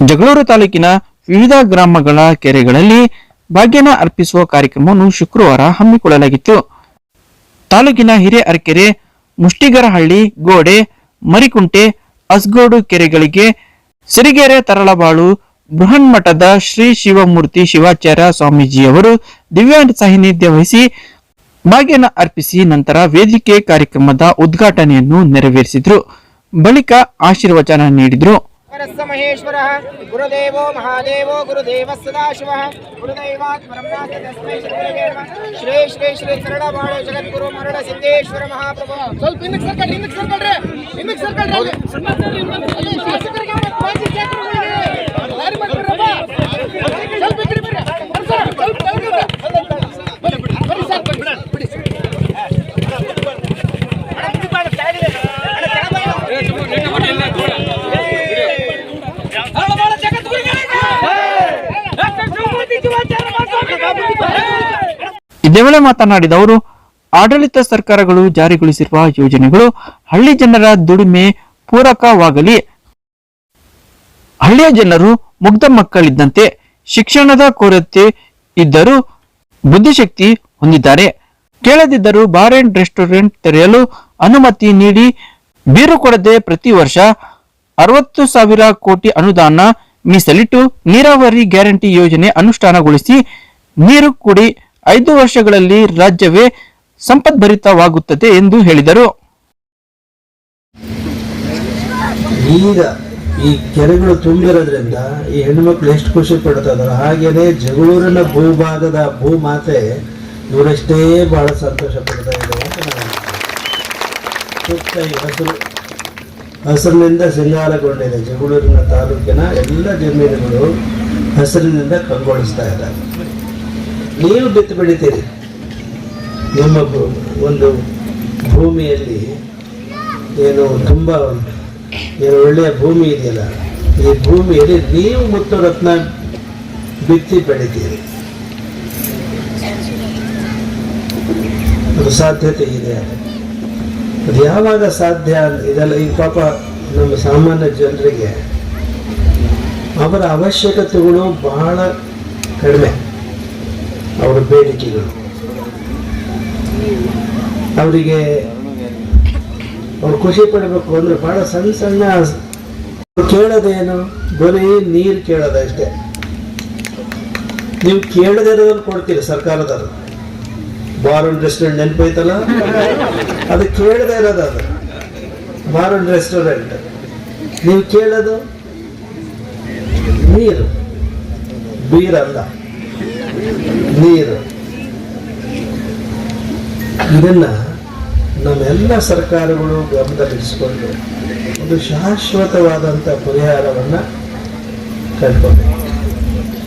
ಜಗಳೂರು ತಾಲೂಕಿನ ವಿವಿಧ ಗ್ರಾಮಗಳ ಕೆರೆಗಳಲ್ಲಿ ಭಾಗ್ಯನ ಅರ್ಪಿಸುವ ಕಾರ್ಯಕ್ರಮವನ್ನು ಶುಕ್ರವಾರ ಹಮ್ಮಿಕೊಳ್ಳಲಾಗಿತ್ತು. ತಾಲೂಕಿನ ಹಿರೇಅರಕೆರೆ ಮುಷ್ಟಿಗರಹಳ್ಳಿ, ಗೋಡೆ, ಮರಿಕುಂಟೆ, ಅಸ್ಗೋಡು ಕೆರೆಗಳಿಗೆ ಸಿರಿಗೆರೆ ತರಳಬಾಳು, ಬೃಹನ್ಮಠದ ಶ್ರೀ ಶಿವಮೂರ್ತಿ ಶಿವಾಚಾರ್ಯ ಸ್ವಾಮೀಜಿಯವರು ದಿವ್ಯಾ ಸಾನ್ನಿಧ್ಯ ವಹಿಸಿ ಭಾಗ್ಯನ ಅರ್ಪಿಸಿ ನಂತರ ವೇದಿಕೆ ಕಾರ್ಯಕ್ರಮದ ಉದ್ಘಾಟನೆಯನ್ನು ನೆರವೇರಿಸಿದ್ರು. ಬಳಿಕ ಆಶೀರ್ವಚನ ನೀಡಿದ್ರು. परस्य महेश्वरः गुरुदेवो महादेवो गुरुदेवः सदाशिवः गुरुदैवात् ब्रह्मास्य तस्मै श्रीगुरवे नमः श्री श्री श्री ಕನ್ನಡವಾಡ ಜಗದ್ಗುರು ಮರಣ ಸಿದ್ದೇಶ್ವರ ಮಹಾಪ್ರಭು ಸ್ವಲ್ಪ ಹಿಂದಕ್ಕೆ ಸರ್ಕಳ್ರಿ ಹಿಂದಕ್ಕೆ ಸರ್ಕಳ್ರಿ ಹಿಂದಕ್ಕೆ ಸರ್ಕಳ್ರಿ ಅಲ್ಲಿ ಶಾಸಕರಿಗೆ ಮಾಜಿ ಶಾಸಕರಿಗೆ ದಾರಿ ಮಾಡ್ಕೊಡ್ರಪ್ಪ. ಸ್ವಲ್ಪ ಈ ಕಡೆ ಬರ್ರಿ. ಬರ್ರಿ ಸರ್, ಸ್ವಲ್ಪ ಕೆಳಗೆ ಬರ್ರಿ. ಬರ್ರಿ ಸರ್, ಬರ್ರಿ. ಬಿಡಿ. ಇದೇ ವೇಳೆ ಮಾತನಾಡಿದ ಅವರು, ಆಡಳಿತ ಸರ್ಕಾರಗಳು ಜಾರಿಗೊಳಿಸಿರುವ ಯೋಜನೆಗಳು ಹಳ್ಳಿ ಜನರ ದುಡಿಮೆ ಪೂರಕವಾಗಲಿ. ಹಳ್ಳಿಯ ಜನರು ಮುಗ್ಧ ಮಕ್ಕಳಿದ್ದಂತೆ ಶಿಕ್ಷಣದ ಕೊರತೆ ಇದ್ದರೂ ಬುದ್ಧಿಶಕ್ತಿ ಹೊಂದಿದ್ದಾರೆ. ಕೇಳದಿದ್ದರೂ ಬಾರ್ ಅಂಡ್ ರೆಸ್ಟೋರೆಂಟ್ ತೆರೆಯಲು ಅನುಮತಿ ನೀಡಿ ಬೀರು ಕೊಡದೆ ಪ್ರತಿ ವರ್ಷ ಅರವತ್ತು ಸಾವಿರ ಕೋಟಿ ಅನುದಾನ ಮೀಸಲಿಟ್ಟು ನೀರಾವರಿ ಗ್ಯಾರಂಟಿ ಯೋಜನೆ ಅನುಷ್ಠಾನಗೊಳಿಸಿ ನೀರು ಕುಡಿ ಐದು ವರ್ಷಗಳಲ್ಲಿ ರಾಜ್ಯವೇ ಸಂಪದ್ಭರಿತವಾಗುತ್ತದೆ ಎಂದು ಹೇಳಿದರು. ಈಗ ಈ ಕೆರೆಗಳು ತುಂಬಿರೋದ್ರಿಂದ ಈ ಹೆಣ್ಮಕ್ಳು ಎಷ್ಟು ಖುಷಿ ಪಡ್ತಾ ಇದಾರೆ ಹಾಗೇನೆ ಜಗಳೂರಿನ ಭೂಭಾಗದ ಭೂಮಾತೆ ಇವರಷ್ಟೇ ಬಹಳ ಸಂತೋಷ ಪಡ್ತಾ ಇದ್ದಾರೆ ಅಂತ ಹಸಿರಿನಿಂದ ಸಿಂಗಾರಗೊಂಡಿದೆ ಜಗಳೂರಿನ ತಾಲೂಕಿನ ಎಲ್ಲ ಜಮೀನುಗಳು ಹಸಿರಿನಿಂದ ಕಂಗೊಳಿಸ್ತಾ ಇದ್ದಾರೆ. ನೀವು ಬಿತ್ತು ಬೆಳಿತೀರಿ ನಿಮ್ಮ ಒಂದು ಭೂಮಿಯಲ್ಲಿ ಏನು ತುಂಬ, ಏನು ಒಳ್ಳೆಯ ಭೂಮಿ ಇದೆಯಲ್ಲ, ಈ ಭೂಮಿಯಲ್ಲಿ ನೀವು ಮುತ್ತು ರತ್ನ ಬಿತ್ತಿ ಬೆಳಿತೀರಿ. ಅದು ಸಾಧ್ಯತೆ ಇದೆ. ಅದು ಯಾವಾಗ ಸಾಧ್ಯ ಇದೆಲ್ಲ, ಈ ಪಾಪ ನಮ್ಮ ಸಾಮಾನ್ಯ ಜನರಿಗೆ ಅವರ ಅವಶ್ಯಕತೆಗಳು ಬಹಳ ಕಡಿಮೆ. ಅವರ ಬೇಡಿಕೆಗಳು. ಅವರಿಗೆ ಅವ್ರು ಖುಷಿ ಪಡಬೇಕು ಅಂದ್ರೆ ಬಹಳ ಸಣ್ಣ ಸಣ್ಣ ಕೇಳೋದೇನು ಬರೀ ನೀರು ಕೇಳೋದ ಅಷ್ಟೇ. ನೀವು ಕೇಳದೇ ಇರೋದನ್ನು ಕೊಡ್ತೀರಿ ಸರ್ಕಾರದವರು. ಬಾರ್ ಅಂಡ್ ರೆಸ್ಟೋರೆಂಟ್ ನೆನಪೈತಲ್ಲ? ಅದು ಕೇಳದೇ ಇರೋದು ಅದು. Bar restaurant. ನೀವು ಕೇಳೋದು ನೀರು. ಬೀರಲ್ಲ. ನೀರು. ಇದನ್ನ ನಮ್ಮೆಲ್ಲ ಸರ್ಕಾರಗಳು ಗಮನದಲ್ಲಿರಿಸಿಕೊಂಡು ಒಂದು ಶಾಶ್ವತವಾದಂಥ ಪರಿಹಾರವನ್ನ ಕಂಡುಕೊಳ್ಬೇಕು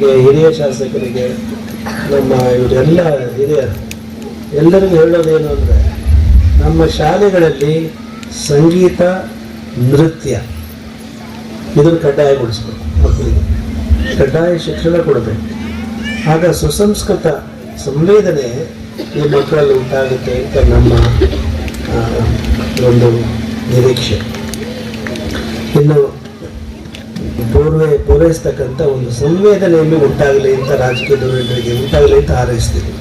ಈ ಹಿರಿಯ ಶಾಸಕರಿಗೆ, ನಮ್ಮ ಇವರೆಲ್ಲ ಹಿರಿಯರು, ಎಲ್ಲರಿಗೂ ಹೇಳೋದೇನು ಅಂದರೆ, ನಮ್ಮ ಶಾಲೆಗಳಲ್ಲಿ ಸಂಗೀತ, ನೃತ್ಯ, ಇದನ್ನು ಕಡ್ಡಾಯಗೊಳಿಸ್ಬೇಕು ಮಕ್ಕಳಿಗೆ. ಕಡ್ಡಾಯ ಶಿಕ್ಷಣ ಕೊಡಬೇಕು. ಆಗ ಸುಸಂಸ್ಕೃತ ಸಂವೇದನೆ ಈ ಮಕ್ಕಳಲ್ಲಿ ಉಂಟಾಗುತ್ತೆ ಅಂತ ನಮ್ಮ ಒಂದು ನಿರೀಕ್ಷೆ. ಇನ್ನು ಪೂರ್ವೆ ಪೂರೈಸ್ತಕ್ಕಂಥ ಒಂದು ಸಂವೇದನೆಯನ್ನು ಉಂಟಾಗಲಿ ಅಂತ ರಾಜಕೀಯ ಧೋರಣೆಗಳಿಗೆ ಉಂಟಾಗಲಿ ಅಂತ ಹಾರೈಸ್ತೀವಿ.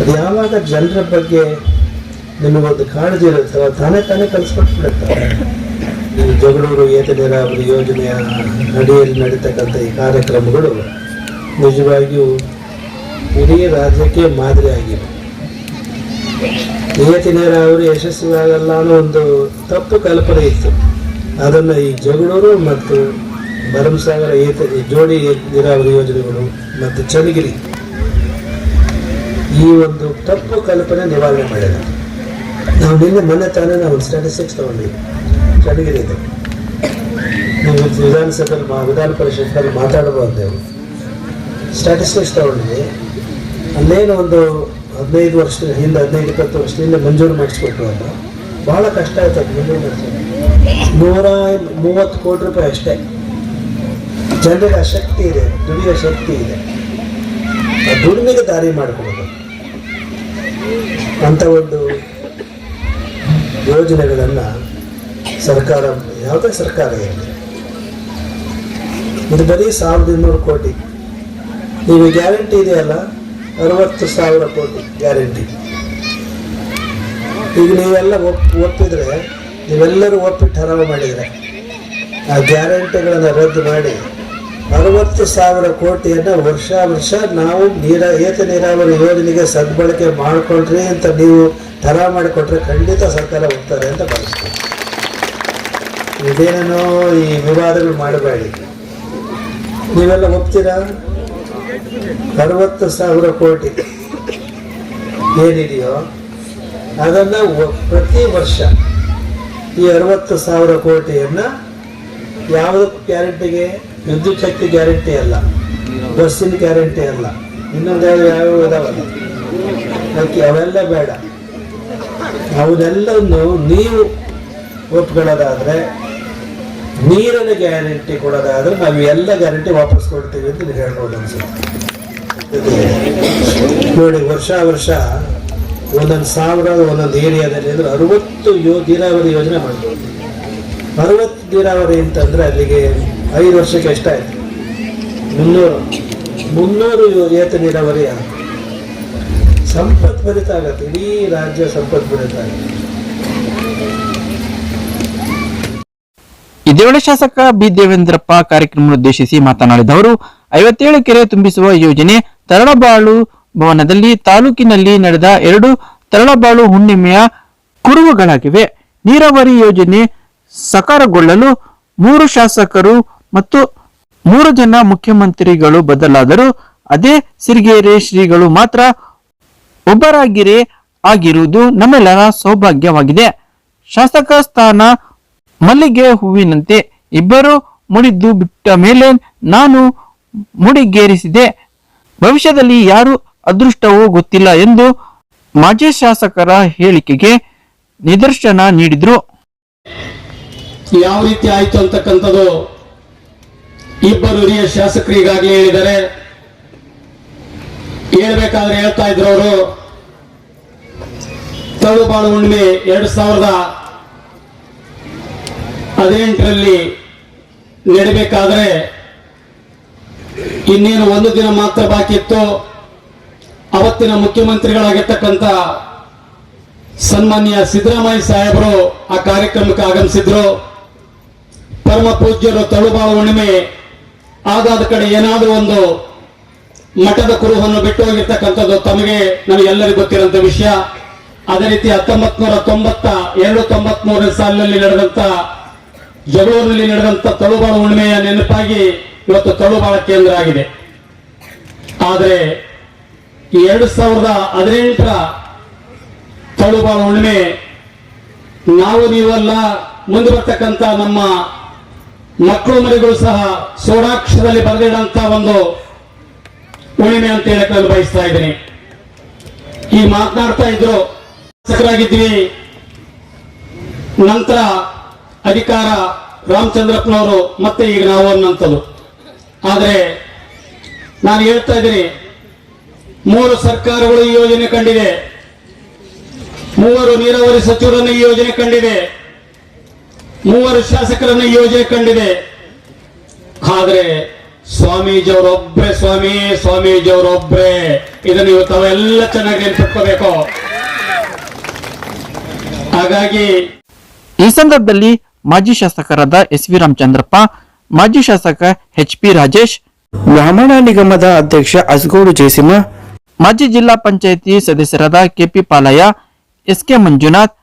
ಅದು ಯಾವಾಗ ಜನರ ಬಗ್ಗೆ ನಿಮಗೊಂದು ಕಾಳಜಿ ಇರುತ್ತಲ್ಲ ತಾನೇ ತಾನೇ ಕಲಿಸ್ಕೊಟ್ಬಿಡುತ್ತೆ. ಈ ಜಗಳೂರು ಏತ ನೀರಾವರಿ ಯೋಜನೆಯ ಅಡಿಯಲ್ಲಿ ನಡೀತಕ್ಕಂಥ ಈ ಕಾರ್ಯಕ್ರಮಗಳು ನಿಜವಾಗಿಯೂ ಇಡೀ ರಾಜ್ಯಕ್ಕೆ ಮಾದರಿ ಆಗಿದೆ. ಇವತ್ತಿನ ಅವರು ಯಶಸ್ವಿಯಾಗಲ್ಲ ಅನ್ನೋ ಒಂದು ತಪ್ಪು ಕಲ್ಪನೆ ಇತ್ತು. ಅದನ್ನು ಈ ಜಗಳೂರು ಮತ್ತು ಭರಮಸಾಗರ ಏತ, ಜೋಡಿ ನೀರಾವರಿ ಯೋಜನೆಗಳು ಮತ್ತು ಚನ್ನಗಿರಿ ಈ ಒಂದು ತಪ್ಪು ಕಲ್ಪನೆ ನಿವಾರಣೆ ಮಾಡಿದ. ನಾವು ನಿನ್ನೆ ಮೊನ್ನೆ ತಾನೇ ನಾವು ಸ್ಟ್ಯಾಟಿಸ್ಟಿಕ್ಸ್ ತಗೊಂಡಿದ್ವಿ. ಇದೆ. ನೀವು ವಿಧಾನಸಭೆಯಲ್ಲಿ ವಿಧಾನ ಪರಿಷತ್ತಲ್ಲಿ ಮಾತಾಡಬಹುದು ನೀವು ಸ್ಟ್ಯಾಟಿಸ್ಟಿಕ್ಸ್ ತಗೊಂಡ್ವಿ ಅಲ್ಲೇನು ಒಂದು ಹದಿನೈದು ವರ್ಷದ ಹಿಂದೆ, ಹದಿನೈದು, ಇಪ್ಪತ್ತು ವರ್ಷದಿಂದ ಮಂಜೂರು ಮಾಡಿಸ್ಕೊಟ್ರು ಅಂತ ಭಾಳ ಕಷ್ಟ ಆಯ್ತು ಅದು ಮಂಜೂರು ಮಾಡಿಸೋದು ನೂರ ಮೂವತ್ತು ಕೋಟಿ ರೂಪಾಯಿ ಅಷ್ಟೇ. ಜನರಿಗೆ ಆ ಶಕ್ತಿ ಇದೆ, ದುಡಿಯೋ ಶಕ್ತಿ ಇದೆ. ಆ ದುಡಿಮೆಗೆ ದಾರಿ ಮಾಡಿಕೊಡೋದು. ಅಂಥ ಒಂದು ಯೋಜನೆಗಳನ್ನು ಸರ್ಕಾರ, ಯಾವುದೇ ಸರ್ಕಾರ ಇರಲಿ ಇದು ಬರೀ ಸಾವಿರದ ಇನ್ನೂರು ಕೋಟಿ. ನೀವು ಗ್ಯಾರಂಟಿ ಇದೆಯಲ್ಲ? ಅರವತ್ತು ಸಾವಿರ ಕೋಟಿ ಗ್ಯಾರಂಟಿ. ಈಗ ನೀವೆಲ್ಲ ಒಪ್, ಒಪ್ಪಿದ್ರೆ, ನೀವೆಲ್ಲರೂ ಒಪ್ಪಿ ಹರವ ಮಾಡಿದರೆ, ಆ ಗ್ಯಾರಂಟಿಗಳನ್ನು ರದ್ದು ಮಾಡಿ, ಅರವತ್ತು ಸಾವಿರ ಕೋಟಿಯನ್ನು ವರ್ಷ ವರ್ಷ ನಾವು ನೀರ, ಏತ ನೀರಾವರಿ ಯೋಜನೆಗೆ ಸದ್ಬಳಕೆ ಮಾಡಿಕೊಳ್ರಿ ಅಂತ ನೀವು ತರ ಮಾಡಿಕೊಟ್ರೆ ಖಂಡಿತ ಸರ್ಕಾರ ಹೋಗ್ತಾರೆ ಅಂತ ಭಾವಿಸ್ತೀವಿ ಇದೇನೇನೋ ಈ ವಿವಾದಗಳು ಮಾಡಬೇಡಿ. ನೀವೆಲ್ಲ ಒಪ್ತೀರಾ? ಅರವತ್ತು ಸಾವಿರ ಕೋಟಿ ಏನಿದೆಯೋ ಅದನ್ನು ಪ್ರತಿ ವರ್ಷ ಈ ಅರವತ್ತು ಸಾವಿರ ಕೋಟಿಯನ್ನ ಯಾವ ಗ್ಯಾರಂಟಿಗೆ ವಿದ್ಯುತ್ ಶಕ್ತಿ ಗ್ಯಾರಂಟಿ ಅಲ್ಲ, ಬಸ್ಸಿನ ಗ್ಯಾರಂಟಿ ಅಲ್ಲ. ಇನ್ನೊಂದು ಯಾವ ಯಾವ್ಯಾವ ಇದಾವಲ್ಲ? ಅದಕ್ಕೆ ಅವೆಲ್ಲ ಬೇಡ. ಅವನ್ನೆಲ್ಲವನ್ನು ನೀವು ಒಪ್ಕೊಳ್ಳೋದಾದ್ರೆ ನೀರಿನ ಗ್ಯಾರಂಟಿ ಕೊಡೋದಾದ್ರೆ ನಾವು ಎಲ್ಲ ಗ್ಯಾರಂಟಿ ವಾಪಸ್ ಕೊಡ್ತೀವಿ ಅಂತ ನೀವು ಹೇಳ್ಬೋದು ಅನ್ಸುತ್ತೆ. ನೋಡಿ, ವರ್ಷ ವರ್ಷ ಒಂದೊಂದು ಸಾವಿರ ಒಂದೊಂದು ಏರಿಯಾದಲ್ಲಿ ಅಂದ್ರೆ ಅರವತ್ತು ಯೋ ನೀರಾವರಿ ಯೋಜನೆ ಮಾಡ್ಬೋದು. ಅರವತ್ತು ನೀರಾವರಿ ಅಂತಂದ್ರೆ ಅಲ್ಲಿಗೆ ಐದು ವರ್ಷಕ್ಕೆ ಎಷ್ಟಾಯ್ತು? ಮುನ್ನೂರು. ಮುನ್ನೂರು ಏತ ನೀರಾವರಿ. ಸಂಪತ್ ಭರಿತ ಆಗತ್ತೆ. ಇಡೀ ರಾಜ್ಯ ಸಂಪತ್ ಭರಿತ ಆಗುತ್ತೆ. ಇದೇ ವೇಳೆ ಶಾಸಕ ಬಿ ದೇವೇಂದ್ರಪ್ಪ ಕಾರ್ಯಕ್ರಮ ಉದ್ದೇಶಿಸಿ ಮಾತನಾಡಿದವರು, ಐವತ್ತೇಳು ಕೆರೆ ತುಂಬಿಸುವ ಯೋಜನೆ ತರಳಬಾಳು ಭವನದಲ್ಲಿ ತಾಲೂಕಿನಲ್ಲಿ ನಡೆದ ಎರಡು ತರಳಬಾಳು ಹುಣ್ಣಿಮೆಯ ಕುರುಹುಗಳಾಗಿವೆ. ನೀರಾವರಿ ಯೋಜನೆ ಸಕಾರಗೊಳ್ಳಲು ಮೂರು ಶಾಸಕರು ಮತ್ತು ಮೂರು ಜನ ಮುಖ್ಯಮಂತ್ರಿಗಳು ಬದಲಾದರೂ ಅದೇ ಸಿರಿಗೆರೆ ಶ್ರೀಗಳು ಮಾತ್ರ ಒಬ್ಬರಾಗಿರೇ ಆಗಿರುವುದು ನಮ್ಮೆಲ್ಲರ ಸೌಭಾಗ್ಯವಾಗಿದೆ. ಶಾಸಕ ಸ್ಥಾನ ಮಲ್ಲಿಗೆ ಹೂವಿನಂತೆ ಇಬ್ಬರು ಮುಡಿದ್ದು ಬಿಟ್ಟ ಮೇಲೆ ನಾನು ಮುಡಿಗೇರಿಸಿದೆ. ಭವಿಷ್ಯದಲ್ಲಿ ಯಾರು ಅದೃಷ್ಟವೋ ಗೊತ್ತಿಲ್ಲ ಎಂದು ಮಾಜಿ ಶಾಸಕರ ಹೇಳಿಕೆಗೆ ನಿದರ್ಶನ ನೀಡಿದ್ರು. ಯಾವ ರೀತಿ ಆಯ್ತು ಅಂತಕ್ಕಂಥದ್ದು ಇಬ್ಬರು ಹಿರಿಯ ಶಾಸಕರು ಹೇಳಿದ್ದಾರೆ. ಹೇಳ್ಬೇಕಾದ್ರೆ ಹೇಳ್ತಾ ಇದ್ರು ಅವರು ತಳುಬಾಳು ಹುಣ್ಣಿಮೆ ಎರಡು ಸಾವಿರದ ಹದಿನೆಂಟರಲ್ಲಿ ನಡಿಬೇಕಾದ್ರೆ ಇನ್ನೇನು ಒಂದು ದಿನ ಮಾತ್ರ ಬಾಕಿ ಇತ್ತು. ಅವತ್ತಿನ ಮುಖ್ಯಮಂತ್ರಿಗಳಾಗಿರ್ತಕ್ಕಂಥ ಸನ್ಮಾನ್ಯ ಸಿದ್ದರಾಮಯ್ಯ ಸಾಹೇಬರು ಆ ಕಾರ್ಯಕ್ರಮಕ್ಕೆ ಆಗಮಿಸಿದ್ರು. ಪರಮ ಪೂಜ್ಯರು ತಳುಬಾಳು ಹುಣ್ಣಿಮೆ ಆದಾದ ಕಡೆ ಏನಾದರೂ ಒಂದು ಮಠದ ಕುರುಹನ್ನು ಬಿಟ್ಟು ಹೋಗಿರ್ತಕ್ಕಂಥದ್ದು ತಮಗೆ ನಮಗೆಲ್ಲರಿಗೂ ಗೊತ್ತಿರುವಂತ ವಿಷಯ. ಅದೇ ರೀತಿ ಹತ್ತೊಂಬತ್ ನೂರ ತೊಂಬತ್ತ, ಎರಡು ತೊಂಬತ್ಮೂರನೇ ಸಾಲಿನಲ್ಲಿ ನಡೆದಂತ ಜಗಳೂರಿನಲ್ಲಿ ನಡೆದಂತ ತಳುಬಾಳು ಹುಣ್ಣಿಮೆಯ ನೆನಪಾಗಿ ಇವತ್ತು ತಳುಬಾಳ ಕೇಂದ್ರ ಆಗಿದೆ. ಆದರೆ ಎರಡು ಸಾವಿರದ ಹದಿನೆಂಟರ ತಳುಬಾಳು ಹುಣ್ಣಿಮೆ ನಾವು ನೀವಲ್ಲ, ಮುಂದೆ ಬರ್ತಕ್ಕಂಥ ನಮ್ಮ ಮಕ್ಕಳು ಮರಿಗಳು ಸಹ ಸೋಡಾಕ್ಷರದಲ್ಲಿ ಬರೆದಿಡಂತ ಒಂದು ಹುಣ್ಣಿಮೆ ಅಂತ ಹೇಳಕ್ ನಾನು ಬಯಸ್ತಾ ಇದ್ದೀನಿ. ಈ ಮಾತನಾಡ್ತಾ ಇದ್ರು ಸಕರಾಗಿದ್ವಿ ನಂತರ ಅಧಿಕಾರ ರಾಮಚಂದ್ರಪ್ಪನವರು ಮತ್ತೆ ಈಗ ನಾವು ಅನ್ನಂಥದ್ದು ಆದರೆ ನಾನು ಹೇಳ್ತಾ ಇದ್ದೀನಿ, ಮೂರು ಸರ್ಕಾರಗಳು ಈ ಯೋಜನೆ ಕಂಡಿದೆ ಮೂವರು ನೀರಾವರಿ ಸಚಿವರನ್ನು ಈ ಯೋಜನೆ ಕಂಡಿದೆ ಮೂವರು ಶಾಸಕರನ್ನು ಈ ಯೋಜನೆ ಕಂಡಿದೆ ಆದರೆ ಸ್ವಾಮೀಜಿಯವರೊಬ್ಬರೇ ಸ್ವಾಮಿ ಸ್ವಾಮೀಜಿಯವರೊಬ್ಬರೇ ಇದನ್ನು ಇವತ್ತು ಅವೆಲ್ಲ ಚೆನ್ನಾಗಿ ನೆನ್ಪಿಟ್ಕೋಬೇಕು. ಹಾಗಾಗಿ ಈ ಸಂದರ್ಭದಲ್ಲಿ ಮಾಜಿ ಶಾಸಕರಾದ ಎಸ್ ವಿ ರಾಮಚಂದ್ರಪ್ಪ ಮಾಜಿ ಶಾಸಕ ಎಚ್ ಪಿ ರಾಜೇಶ್ ಬ್ರಾಹ್ಮಣ ನಿಗಮದ ಅಧ್ಯಕ್ಷ ಅಸ್ಗೋಡು ಜಯಸಿಂಹ ಮಾಜಿ ಜಿಲ್ಲಾ ಪಂಚಾಯಿತಿ ಸದಸ್ಯರಾದ KP Palaiah S K Manjunath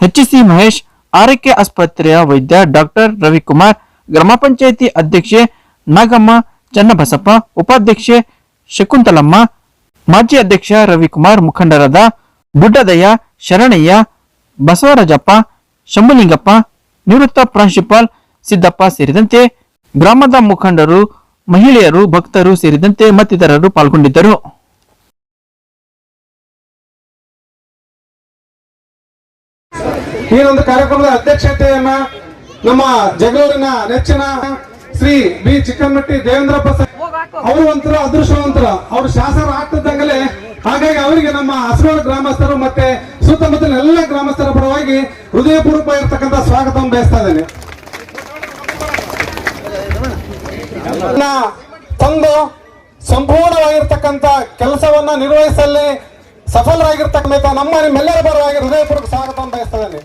H C Mahesh ಆರೈಕೆ ಆಸ್ಪತ್ರೆಯ ವೈದ್ಯ ಡಾಕ್ಟರ್ ರವಿಕುಮಾರ್ ಗ್ರಾಮ ಪಂಚಾಯಿತಿ ಅಧ್ಯಕ್ಷೆ ನಾಗಮ್ಮ ಚನ್ನಬಸಪ್ಪ ಉಪಾಧ್ಯಕ್ಷೆ ಶಕುಂತಲಮ್ಮ ಮಾಜಿ ಅಧ್ಯಕ್ಷ ರವಿಕುಮಾರ್ ಮುಖಂಡರಾದ ಬುಡ್ಡದಯ್ಯ ಶರಣಯ್ಯ ಬಸವರಾಜಪ್ಪ ಶಂಭುಲಿಂಗಪ್ಪ ನಿವೃತ್ತ ಪ್ರಾಂಶುಪಾಲ್ ಸಿದ್ದಪ್ಪ ಸೇರಿದಂತೆ ಗ್ರಾಮದ ಮುಖಂಡರು, ಮಹಿಳೆಯರು, ಭಕ್ತರು ಸೇರಿದಂತೆ ಮತ್ತಿತರರು ಪಾಲ್ಗೊಂಡಿದ್ದರು. ಈ ಒಂದು ಕಾರ್ಯಕ್ರಮದ ಅಧ್ಯಕ್ಷತೆಯನ್ನ ನಮ್ಮ ಜಗಳೂರಿನ ನೆಚ್ಚಿನ ಶ್ರೀ ಬಿ. ಚಿಕ್ಕಮಟ್ಟಿ ದೇವೇಂದ್ರಪ್ಪ ಅವರು ಒಂಥರ ಅದೃಷ್ಟವಂತರ. ಅವರು ಶಾಸನ ಆಗ್ತಿದ್ದಂಗಲೇ ಹಾಗಾಗಿ ಅವರಿಗೆ ನಮ್ಮ ಹಸಿರು ಗ್ರಾಮಸ್ಥರು ಮತ್ತೆ ಸುತ್ತಮುತ್ತಲಿನ ಎಲ್ಲ ಗ್ರಾಮಸ್ಥರ ಪರವಾಗಿ ಹೃದಯಪೂರ್ವಕ ಇರತಕ್ಕಂತ ಸ್ವಾಗತವನ್ನು ಬಯಸ್ತಾ ಇದ್ದೇನೆ. ತಂದು ಸಂಪೂರ್ಣವಾಗಿರ್ತಕ್ಕಂಥ ಕೆಲಸವನ್ನ ನಿರ್ವಹಿಸಲ್ಲಿ ಸಫಲರಾಗಿರ್ತಕ್ಕಂಥ ನಮ್ಮ ನಿಮ್ಮೆಲ್ಲರ ಪರವಾಗಿ ಹೃದಯಪೂರ್ವಕ ಸ್ವಾಗತವನ್ನು ಬಯಸ್ತೇನೆ